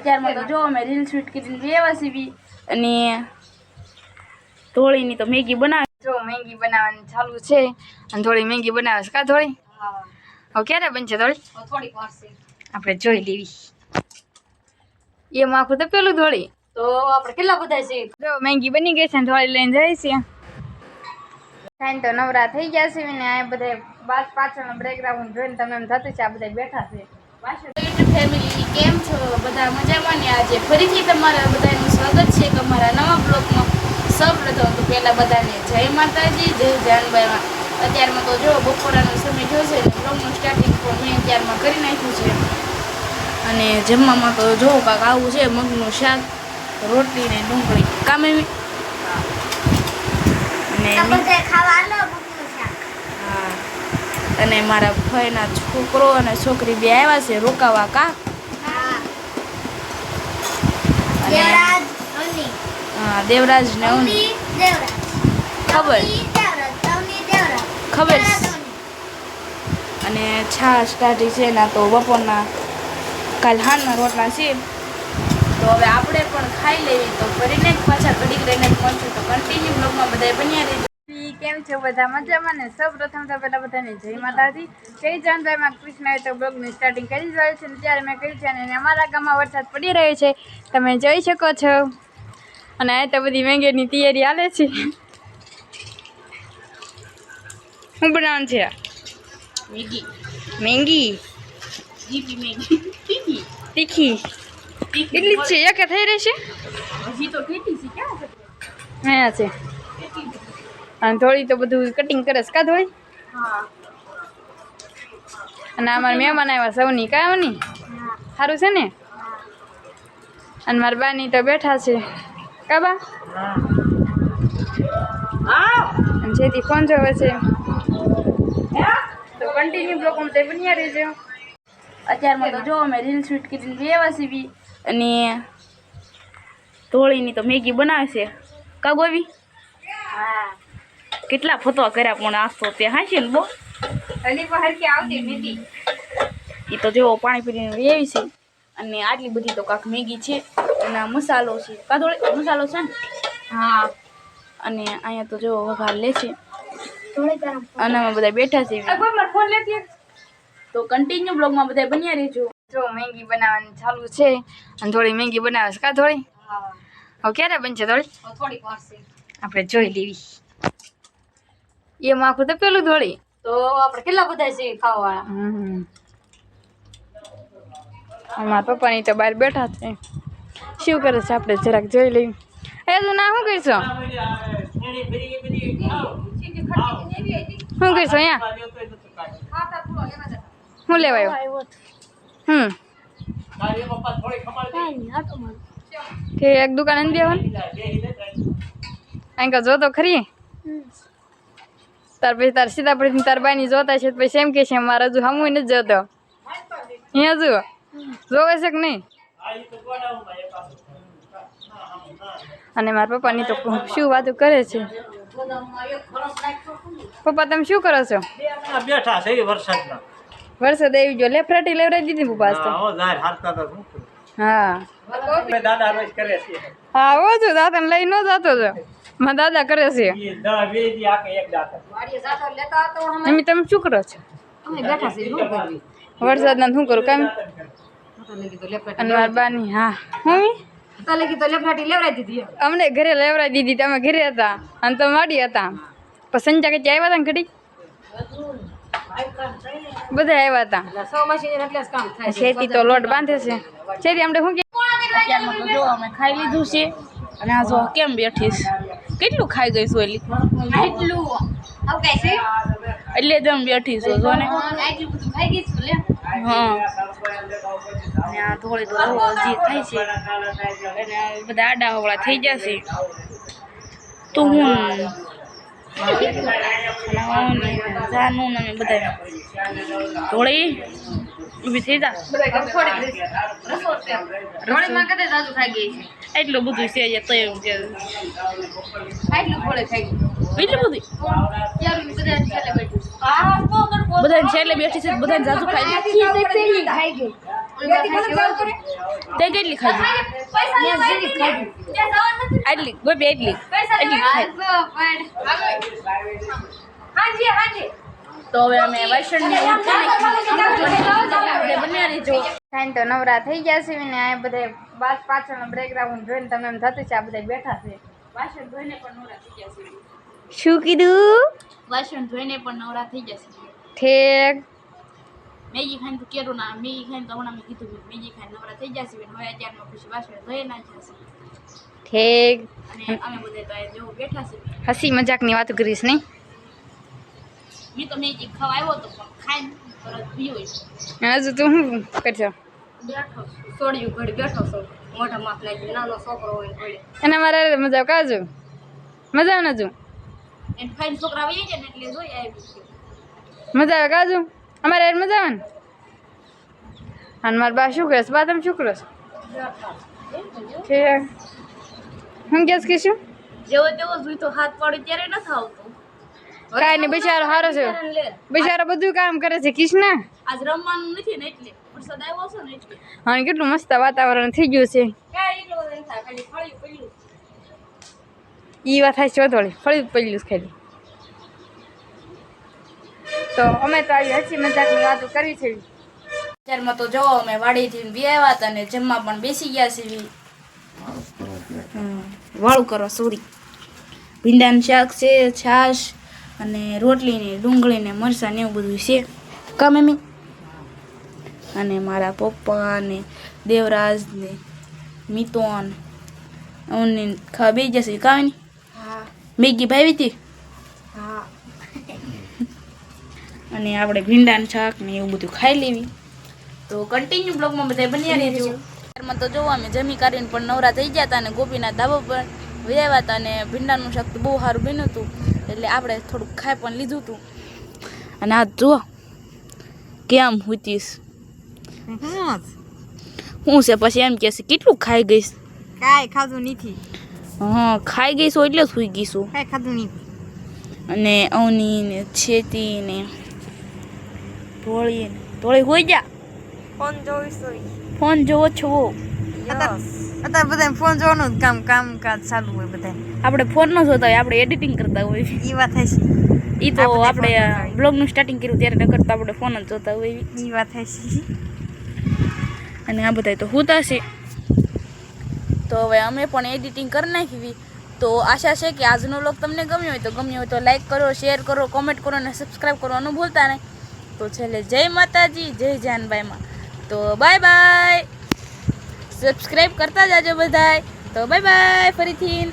અત્યારમાં તો જો અમે રીલ શૂટ કરીને વ્યવા સીવી અને ધોળીની તો મેગી બનાવી જો મેગી બનાવવાની ચાલુ છે. અને થોડી મેગી બનાવે છે. કા થોડી હવે ક્યારે બનશે થોડી થોડી આપણે જોઈ લેવી. એમાં આખું તો પેલું ધોળી. તો આપણે કેટલા બધા છે? જો મેગી બની ગઈ છે ને થોડી લઈને જાય છે. ખાઈને તો નવરા થઈ ગયા છે ને આ બધા પાછળનો બ્રેકગ્રાઉન્ડ જોઈને તમને એમ થતું છે આ બધા બેઠા છે. ફેમિલી કેમ છો બધા મજામાં ને આજે? ફરીથી તમારા બધાનું સ્વાગત છે કે અમારા નવા બ્લોગમાં. સૌપ્રથમ તો પહેલાં બધાને જય માતાજી જય જાનબાઈમાં અત્યારમાં તો જો બપોરાનો સમય જોશે ને બ્લોગનું સ્ટાર્ટિંગ પણ મેં અત્યારમાં કરી નાખ્યું છે. અને જમવામાં તો જો કાંક આવું છે મગનું શાક રોટલી ને ડુંગળી. કામે અને મી- હા. અને મારા ભાઈના છોકરો અને છોકરી બે આવ્યા છે રોકાવા કા અને હા, દેવરાજ ને અવની ખબર? ખબર? અને છા સ્ટાર્ટી છે ના તો બપોરના કાલ હાનના રોટલા છે. તો હવે આપણે પણ ખાઈ લેવી તો ફરીને પાછા ઘડીક રહીને પહોંચ્યું તો કન્ટિન્યુ બ્લોગમાં બધા બન્યા રહેજો. કેમ છો બધા? મજામાં ને? સૌ પ્રથમ તો પહેલાં બધાને જય માતાજી. જય જાનભાઈમાં કૃષ્ણએ તો બ્લોગની સ્ટાર્ટિંગ કરી જ હોય છે ને ત્યારે મેં કહ્યું છે અને અમારા ગામમાં વરસાદ પડી રહ્યો છે. તમે જોઈ શકો છો. અને આ તો બધી વેંગેરની તૈયારી હાલે છે. શું બનાવવાનું છે મેગી. મેંગી? તીખી? કેટલી છે એક થઈ રહેશે હજી તો કેટલી છે ક્યાં છે? અને થોડી તો બધું કટિંગ કરે છે કાધ થોડી હા. અને અમારા મહેમાન આવ્યા સૌની કાંઈ સારું છે ને? અને મારા બાની તો બેઠા છે. કાબા? જેથી ફોન જોવે છે. તો કન્ટિન્યુ બ્લોક તે બન્યા રહેજો. અત્યારમાં તો જો અમે રીલ શૂટ કરીને વ્યવા સીવી અને ધોળીની તો મેગી બનાવે છે. કા ગોવી હા કેટલા ફતવા કર્યા પણ આસ્તો તો હાંસી ને બહુ એ તો જેવો પાણી પીને વેવી છે. અને આટલી બધી તો કાંક મેગી છે. અને મસાલો છે. કાદોળી મસાલો છે ને? હા. અને અહીંયા તો જો વઘાર લે છે. અને અમે બધા બેઠા છે. તો કન્ટિન્યુ બ્લોગમાં બધા બન્યા રહેજો. જો મેંગી બનાવવાની ચાલુ છે. અને થોડી મેંગી બનાવે છે. કા થોડી? હવે ક્યારે બનશે થોડી થોડી આપણે જોઈ લેવી. એમાં આખું તો પેલું થોડી તો આપણે કેટલા બધા છે ખાવા હમ. અમારા પપ્પાની તો બહાર બેઠા છે. શું કરે છે આપણે? જરાક જોઈ લઈએ. એ તું ના, શું કરશો? શું કરશો અહીંયા? શું લેવાયો હમ. કે એક દુકાન દેવાનું અહીં જો તો ખરી? તાર પછી તાર સીધા પડી તાર બાની જોતા છે પછી એમ કે છે મારે હજુ હમું નથી જોતો. અહીંયા જુઓ. જોવે છે કે નહીં? અને મારા પપ્પાની તો શું વાતો કરે છે. પપ્પા તમે શું કરો છો? બેઠા છે વરસાદમાં. વરસાદ આવી ગયો. લેફ્રાટી લેવડાવી દીધી પપ્પા તો? હા, હો? હા. દાદા રોજ કરે છે. હા આવો છો દાદાને લઈ ન જતો છો મારા દાદા કરે છે. અમે તમે શું કરો છો? વરસાદના શું કરું? કામ? અને મારા બાની હા. મમ્મી? તો લગી તો લેવરાઈ દીધી અમને ઘરે લેવડાવી દીધી તમે ઘરે હતા અને તમે વાડી હતા. પછી સંજા કે આવ્યા હતા ને ઘડી બધા આવ્યા હતા એટલે સો મશીન એટલે જ કામ થાય છે. શેતી તો લોટ બાંધે છે. શેતી અમને શું કે? જો અમે ખાઈ લીધું છે. અને આ જો કેમ બેઠીશ કેટલું ખાઈ ગઈ છું એટલી એટલું આવું કઈ છે? એટલે જ બેઠી છું જો ને. આટલું બધું ખાઈ ગઈ છું લે. હા. અને આ થોડી તો જો હજી થાય છે. અને બધા આડા હવળા થઈ જશે. તો હું જાનું ને બધા થોડી ઊભી થઈ જા. એટલું બધું છે તો એવું કે આટલું થોડે ગઈ છેલ્લે બેઠું છે બધા તે હવે અમે તો નવરા થઈ ગયા છે ને આ બધા બાદ બ્રેકગ્રાઉન્ડ જોઈને તમે એમ થતું છે, આ બધા બેઠા છે વાસણ ધોઈને પણ નવરા થઈ ગયા છે. શું કીધું? વાસણ ધોઈને પણ નવરા થઈ જશે. ઠેક. મેગી ખાઈને તો કેરું ના મેગી ખાઈને તો હમણાં મેં કીધું મેગી ખાઈને નવરા થઈ જશે હવે અત્યારમાં પછી વાસણ ધોઈ ના જશે. ઠેક. અને અમે બધા તો જો બેઠા છે. હસી મજાકની વાતો કરીશ નહીં? મેં તો મેગી ખાવા આવ્યો તો પણ ખાઈને પરત પીયો હજુ તું શું કરશો? બેઠો સોડિયું ઘડી બેઠો છો. મોઢા માપ લાગી નાનો છોકરો હોય એના મારે મજા કાજુ મજા નજુ? એને ખાઈને છોકરા આવી જાય ને એટલે જોઈ આવી છે. મજા આવે કાજુ? અમારે હારે મજા આવે ને? અને મારા બા શું કરે છે? બા તમે શું કરો છો? ઠીક હું ગેસ કે શું જેવો તેવો જોઈ તો હાથ પાડ્યો ત્યારે નથી આવતો. કાંઈ નહીં બિચારો સારો છે. બિચારો બધું કામ કરે છે કિશના? આજ રમવાનું નથી ને એટલે. વરસાદ આવ્યો છે ને એટલે. હા કેટલું મસ્ત વાતાવરણ થઈ ગયું છે. કાંઈ એટલું ખાલી પડ્યું ઈ વાત થાય છે વધોળી ફળી પડેલું ખાલી તો અમે તો આવી હસી મજાકની વાતો કરી છે. અત્યારમાં તો જો અમે વાડીથી બી આવ્યા હતા ને જમવા પણ બેસી ગયા છીએ. વાળું કરો, સોરી. ભીંડાનું શાક છે, છાશ અને રોટલી ને ડુંગળી ને મરચાં ને એવું બધું છે. કા એમી અને મારા પપ્પા ને દેવરાજ ને મિતોન અમને ખાવા બે જશે કાંઈ નહીં મેગી ભાવી હતી? અને આપણે ભીંડાનું શાક ને એવું બધું ખાઈ લેવી. તો કન્ટિન્યુ બ્લોગમાં બધા બન્યા રહેજો. તો જોવા અમે જમી કરીને પણ નવરા થઈ ગયા હતા અને ગોપીના ધાબા પર વ્યાવ્યા હતા અને ભીંડાનું શાક તો બહુ સારું બન્યું હતું. એટલે આપણે થોડુંક ખાઈ પણ લીધું હતું. અને આ જુઓ કેમ હુતીશ હું છે પછી એમ કહેશે કેટલું ખાઈ ગઈશ? કાંઈ ખાધું નથી. હા ખાઈ ગઈશું એટલે સુઈ ગઈશું. કાંઈ ખાધું નહીં. અને અવની ને છેતી ને ધોળી ધોળી હોઈ જા. ફોન જોઈશું ફોન જોવો છો. અત્યારે બધા ફોન જોવાનું જ કામ કામકાજ ચાલુ હોય બધા આપણે ફોન નો જોતા હોય આપણે એડિટિંગ કરતા હોય. ઈ વાત થાય છે એ તો આપણે બ્લોગનું સ્ટાર્ટિંગ કર્યું ત્યારે ન કરતા આપણે ફોન જ જોતા હોય. ઈ વાત થાય છે અને આ બધા તો હોતા છે તો હવે અમે પણ એડિટિંગ કરી નાખી તો આશા છે કે આજનો વ્લોગ તમને ગમ્યો હોય તો ગમ્યો હોય તો લાઈક કરો શેર કરો કોમેન્ટ કરો અને સબસ્ક્રાઈબ કરવાનું ભૂલતા નહીં. તો છેલ્લે જય માતાજી, જય જાનબાઈમાં. તો બાય બાય સબસ્ક્રાઈબ કરતા જાજો બધાય. તો બાય બાય ફરીથી.